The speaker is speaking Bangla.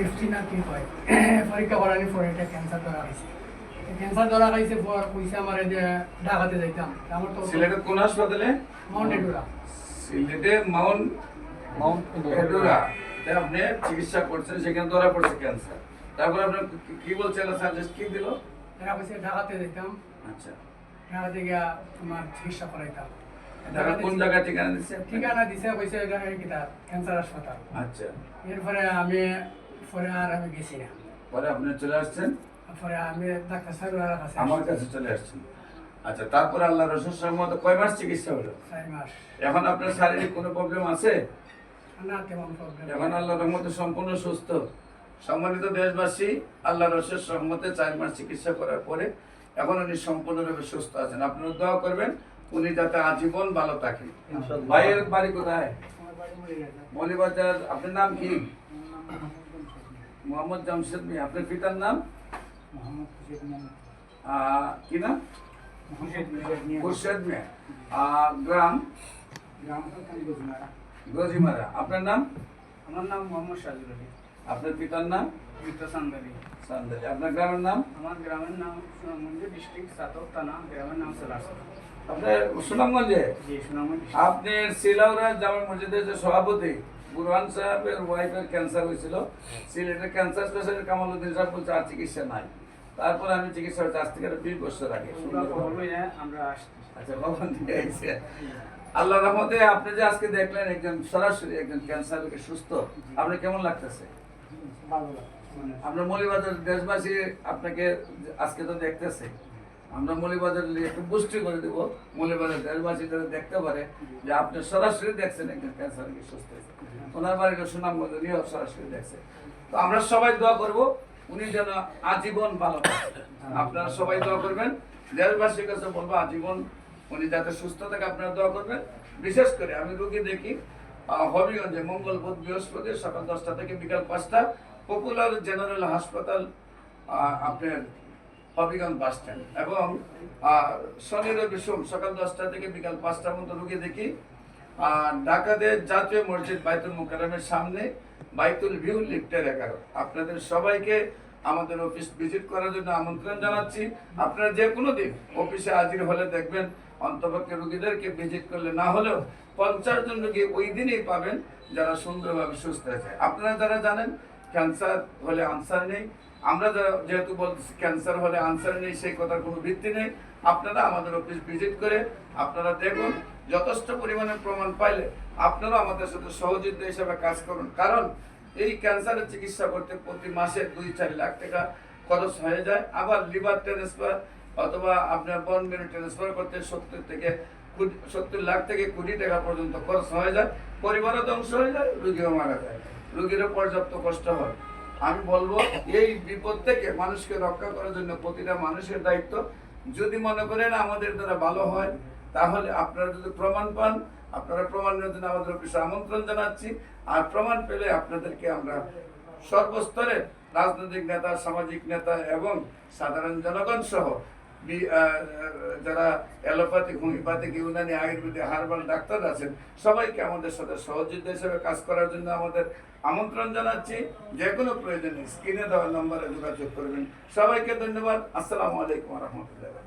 এফটি না কি কয় পরীক্ষা করানোর পরে এটা ক্যান্সার ধরা খাইছে ক্যান্সার ধরা খাইছে পর কইছে আমার যে ঢাকাতে যাইতাম। আমার তো সিলেটের কোন হাসপাতালে? মাউন্ট এডুরা সিলেটে মাউন্ট মাউন্ট এডুরা তে আপনি চিকিৎসা করছেন সেখানে ধরা পড়ছে ক্যান্সার তারপর আপনার কি- বলছেন সাজেস্ট কি দিল? এরা কইছে ঢাকাতে যাইতাম। আচ্ছা। ঢাকাতে গিয়া তোমার চিকিৎসা করাইতাম। ঢাকা কোন জায়গায় ঠিকানা দিচ্ছে ঠিকানা দিছে কইছে এটা কিটা ক্যান্সার হাসপাতাল। আচ্ছা। এরপরে আমি পরে আর আমি গেছি না। পরে আপনি চলে আসছেন? পরে আমি ডাক্তার সাহেবের কাছে আমার কাছে চলে আসছেন। আচ্ছা তারপরে আল্লাহ রসুল সম্মত কয় মাস চিকিৎসা হলো? চার মাস। এখন আপনার শারীরিক কোনো প্রবলেম আছে? না তেমন প্রবলেম এখন আল্লাহ রহমতে সম্পূর্ণ সুস্থ। সম্মানিত দেশবাসী আল্লাহ রসের সম্মতে চার মাস চিকিৎসা করার পরে এখন উনি সম্পূর্ণরূপে সুস্থ আছেন। আপনারা দোয়া করবেন উনি যাতে আজীবন ভালো থাকেন ভাইয়ের বাড়ি কোথায়? আমার বাড়ি মরে আপনার নাম কি? মোহাম্মদ জামশেদ মিয়া আপনার পিতার নাম মোহাম্মদ খুশিদ মোহাম্মদ আহ, কি নাম খুশিদ মিয়া খুরশেদ মিয়া আহ, গ্রাম গ্রাম কালী গজমারা গজিমারা আপনার নাম আমার নাম মোহাম্মদ সাজুল আলী আপনার পিতার নাম মিত্র সান্দালি সান্দালি আপনার গ্রামের নাম আমার গ্রামের নাম সুনামগঞ্জ ডিস্ট্রিক্ট সাতক থানা গ্রামের নাম সেলাস আপনার সুনামগঞ্জে? জামা মসজিদের যে সভাপতি বুরহান সাহেবের ওয়াইফের ক্যান্সার হয়েছিল। সিলেটের ক্যান্সার স্পেশালিস্ট কামালউদ্দিন সাহেব বলছে আর চিকিৎসা নাই। তারপর আমি চিকিৎসা হচ্ছে আজ থেকে বিশ বছর আগে। আচ্ছা কখন আল্লাহ রহমতে আপনি যে আজকে দেখলেন একজন সরাসরি একজন ক্যান্সার রোগী সুস্থ আপনার কেমন লাগতেছে? মানে আমরা মৌলিবাজার দেশবাসী আপনাকে আজকে তো দেখতেছে। আমরা মৌলিবাজার নিয়ে একটু পুষ্টি করে দেব। মৌলিবাজার দেশবাসী যাতে দেখতে পারে যে আপনি সরাসরি দেখছেন একজন ক্যান্সার সুস্থ হয়েছে। ওনার বাড়িটা সুনামগঞ্জ নিয়েও সরাসরি দেখছে। তো আমরা সবাই দোয়া করব উনি যেন আজীবন ভালো। আপনারা সবাই দোয়া করবেন। দেশবাসীর কাছে বলব, আজীবন উনি যাতে সুস্থ থাকে, আপনারা দোয়া করবেন। বিশেষ করে আমি রোগী দেখি হবিগঞ্জে মঙ্গল বুধ বৃহস্পতি সকাল দশটা থেকে বিকাল পাঁচটা, পপুলার জেনারেল হাসপাতাল আপনার হবিগঞ্জ বাস স্ট্যান্ড এবং শনি রবি সোম সকাল দশটা থেকে বিকাল পাঁচটার মতো রুগী দেখি আর ঢাকাতে জাতীয় মসজিদ বাইতুল মুকাররমের সামনে বাইতুল ভিউ লিফটের এগারো। আপনাদের সবাইকে আমাদের অফিস ভিজিট করার জন্য আমন্ত্রণ জানাচ্ছি। আপনারা যে কোনো দিন অফিসে হাজির হলে দেখবেন, অন্তপক্ষে রুগীদেরকে ভিজিট করলে না হলেও পঞ্চাশ জন রুগী ওই দিনই পাবেন যারা সুন্দরভাবে সুস্থ আছে। আপনারা যারা জানেন ক্যান্সার হলে আনসার নেই। আমরা যারা যেহেতু বলতেছি ক্যান্সার হলে আনসার নেই, সেই কথার কোনো ভিত্তি নেই। আপনারা আমাদের অফিস ভিজিট করে আপনারা দেখুন, যথেষ্ট পরিমাণে প্রমাণ পাইলে আপনারা আমাদের সাথে সহযোগিতা হিসাবে কাজ করুন। কারণ এই ক্যান্সারের চিকিৎসা করতে প্রতি মাসে দুই, চার লাখ টাকা খরচ হয়ে যায়। আবার লিভার ট্রান্সফার অথবা আপনার বন মেরু ট্রান্সফার করতে সত্তর থেকে সত্তর লাখ থেকে কোটি টাকা পর্যন্ত খরচ হয়ে যায়। পরিবারও ধ্বংস হয়ে যায়, রুগীও মারা যায়। রুগীরও পর্যাপ্ত কষ্ট হয়। আমি বলব, এই বিপদ থেকে মানুষকে রক্ষা করার জন্য প্রতিটা মানুষের দায়িত্ব। যদি মনে করেন আমাদের দ্বারা ভালো হয়, তাহলে আপনারা যদি প্রমাণ পান, আপনারা প্রমাণের জন্য আমাদের অফিসে আমন্ত্রণ জানাচ্ছি। আর প্রমাণ পেলে আপনাদেরকে আমরা সর্বস্তরে রাজনৈতিক নেতা, সামাজিক নেতা এবং সাধারণ জনগণ সহ যারা allopathic, homeopathic, Unani Ayurvedic herbal doctor আছেন, সবাইকে আমাদের সাথে সহযোগিতা হিসেবে কাজ করার জন্য আমাদের আমন্ত্রণ জানাচ্ছি। যে কোনো প্রয়োজনে স্ক্রিনে দেওয়ার নম্বরে যোগাযোগ করবেন। সবাইকে ধন্যবাদ। আসসালামু আলাইকুম রহমতুল্লাহ